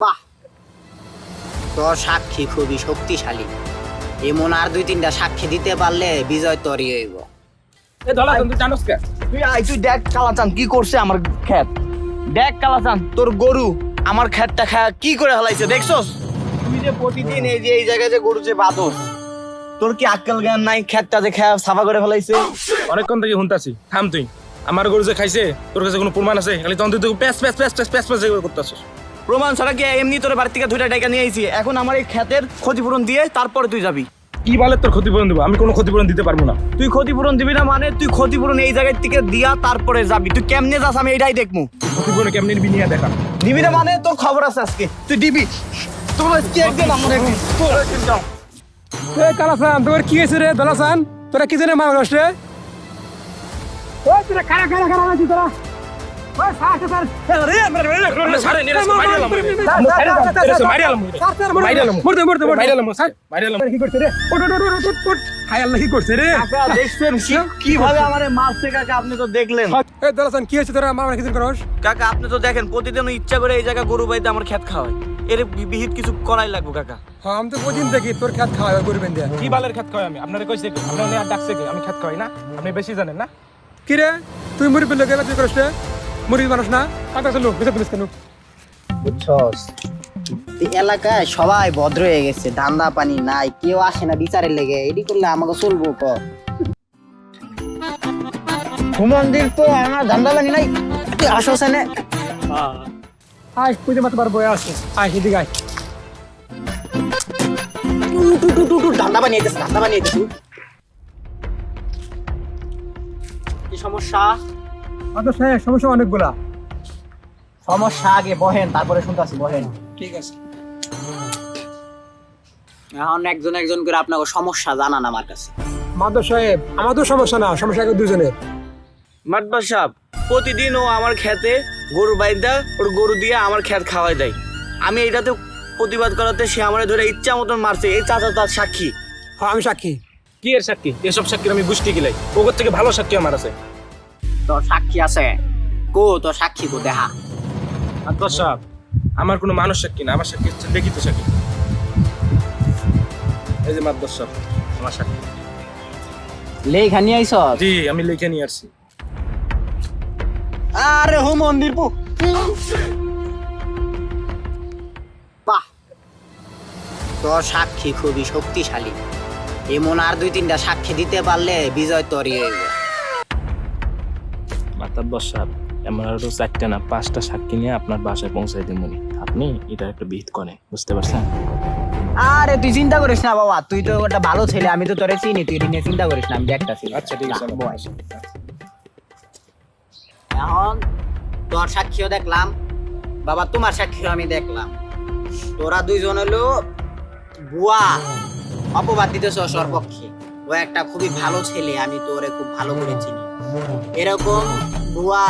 বাহ। তোর সাক্ষী খুবই শক্তিশালী। এমন আর দুই তিনটা সাক্ষী দিতে পারলে বিজয় তরি হইব। এ ধলা তুই জানোস কে? তুই আই তুই দেখ কালাচান কি করছে আমার ক্ষেত দেখ কালাচান তোর গরু আমার ক্ষেতটা কি করে হলাইছে দেখছস? তুই যে প্রতিদিন এই যে এই জায়গায় যে গরু যে বাঁধস তোর কি আক্কেল জ্ঞান নাই ক্ষেতটা যে খা সাফা করে ফেলাইছে? অনেকক্ষণ থেকে শুনতাছি থাম তুই। আমার গরু যে খাইছে তোর কাছে কোনো প্রমাণ আছে? খালি তখন তুই প্যাস প্যাস প্যাস প্যাস প্যাস প্যাস করতেছিস। প্রমাণ ছাড়া কি এমনি তোর বাড়ি থেকে দুইটা টাকা নিয়ে আইছি। এখন আমার এই ক্ষেতের ক্ষতিপূরণ দিয়ে তারপরে তুই যাবি। কি বলে তোর ক্ষতিপূরণ দেবো? আমি কোনো ক্ষতিপূরণ দিতে পারব না। তুই ক্ষতিপূরণ দিবি না মানে তুই ক্ষতিপূরণ এই জায়গার থেকে দিয়া তারপরে যাবি। তুই কেমনে যাস আমি এটাই দেখব। ক্ষতিপূরণ কেমনি নিবি নিয়ে দেখা। দিবি না মানে তোর খবর আছে আজকে। তুই দিবি। তোর আজকে একদিন আমার একদিন কালাসান তোর কি হয়েছে রে দলাসান? তোরা কি জানে মানুষ রে? ও তোরা খারা খারা খারা আছিস তোরা? প্রতিদিন ইচ্ছা করে এই জায়গা গরু বাইতে আমার খেত খাওয়ায় এর বিহিত কিছু করাই লাগবে কাকা হ্যাঁ আমি তো প্রতিদিন দেখি তোর খেত খাওয়া করবেন দিয়া কি বালের খেত খাওয়াই আমি আপনারে কইছে ডাকছে আমি খেত খাওয়াই না আপনি বেশি জানেন না কি রে? তুই মুরগি লোকে বাতি করস মুরগি মানুষ না? কাটা চলো বেঁচে তুলিস কেন? বুঝছস? এলাকায় সবাই ভদ্র হয়ে গেছে ধান্দা পানি নাই কেউ আসে না বিচারের লেগে এডি করলে আমাকে চলবো ক? হুমন্দির তো আমার ধান্দা পানি নাই। তুই আসো সেনে। আয় পুজো মাতে পারব আছে আয় এদিকে আয়। ধান্দা পানি আইতেছে ধান্দা পানি আইতেছে কি সমস্যা? আমাদের সাহেব সমস্যা অনেকগুলা। সমস্যা আগে বহেন তারপরে শুনতেছি বহেন। ঠিক আছে। এখন একজন একজন করে আপনাকে সমস্যা জানান আমার কাছে। মাদর সাহেব আমাদের সমস্যা না সমস্যা আগে দুজনের। সাহেব প্রতিদিন ও আমার খেতে গরু বাইদা ওর গরু দিয়ে আমার ক্ষেত খাওয়াই দেয়। আমি এটাতে প্রতিবাদ করাতে সে আমার ধরে ইচ্ছা মতন মারছে এই চাচা তার সাক্ষী। হ্যাঁ আমি সাক্ষী। কি এর সাক্ষী? এসব সাক্ষীর আমি গুষ্টি গিলাই। ওগর থেকে ভালো সাক্ষী আমার আছে। তোর সাক্ষী আছে? কো তোর সাক্ষী কো দেখা। সাহেব আমার কোনো মানুষ সাক্ষী না আমার সাক্ষী হচ্ছে দেখিত সাক্ষী। এই যে মাদ্রাস সাহেব আমার সাক্ষী। লেখানি আইছ? জি আমি লিখে নিয়ে আসছি। আরে হো মন্দির পু। বাহ! তোর সাক্ষী খুবই শক্তিশালী। এমন আর দুই তিনটা সাক্ষী দিতে পারলে বিজয় তরি হইব। মাতাব্বর সাহেব এমন আরও চারটা না পাঁচটা সাক্ষী নিয়ে আপনার বাসায় পৌঁছাই দিন আপনি এটা একটা বিহিত করেন বুঝতে পারছেন? আরে তুই চিন্তা করিস না বাবা তুই তো একটা ভালো ছেলে আমি তো তোরে চিনি তুই নিয়ে চিন্তা করিস না আমি একটা ছেলে। আচ্ছা ঠিক আছে। এখন তোর সাক্ষীও দেখলাম বাবা তোমার সাক্ষীও আমি দেখলাম। তোরা দুইজন হলো বুয়া অপবাদ দিতেছ সর্পক্ষে ও একটা খুবই ভালো ছেলে আমি তোরে খুব ভালো করে চিনি। এরকম বুয়া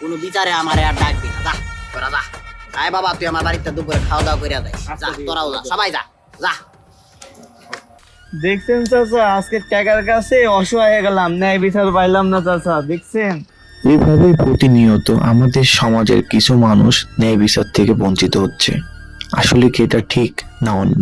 কোনো বিচারে আমারে আর ডাকবি না। যা তোরা যা। আয় বাবা তুই আমার বাড়িতে দুপুরে খাওয়া দাওয়া করে দেয় যা তোরাও যা সবাই যা যা। দেখছেন চাচা আজকে টাকার কাছে অসহায় হয়ে গেলাম ন্যায় বিচার পাইলাম না চাচা দেখছেন? এভাবেই প্রতিনিয়ত আমাদের সমাজের কিছু মানুষ ন্যায় বিচার থেকে বঞ্চিত হচ্ছে। আসলে কি এটা ঠিক না অন্য?